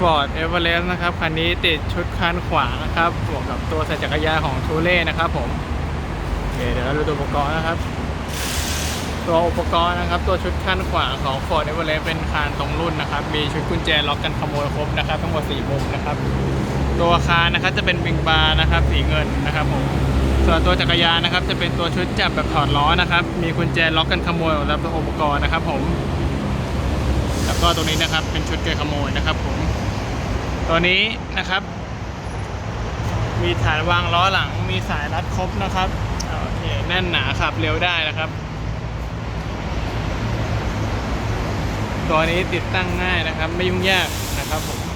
Ford Everest นะครับคันนี้ติดชุดคันขวานะครับบวกกับตัวใส่จักรยานของทูเล่นะครับผมโอเคเดี๋ยวเราดูตัวอุปกรณ์นะครับ ตัวอุปกรณ์นะครับตัวชุดขั้นขวางของ Ford Everest เป็นคานตรงรุ่นนะครับ มีชุดกุญแจล็อกกันขโมยครบนะครับทั้งหมด4มุมนะครับ ตัวคานนะครับจะเป็นวิงบาร์นะครับสีเงินนะครับผมส่วนตัวจักรยานนะครับ จะเป็นตัวชุดจับแบบถอดล้อนะครับ มีกุญแจล็อกกันขโมยสำหรับตัวอุปกรณ์นะครับผมแล้วก็ตัวนี้นะครับเป็นชุดเกยขโมยนะครับผม ตัวนี้นะครับ มีฐานวางล้อหลัง มีสายรัดครบนะครับโอเคแน่นหนาขับเร็วได้นะครับ ตัวนี้ติดตั้งง่ายนะครับ ไม่ยุ่งยากนะครับผม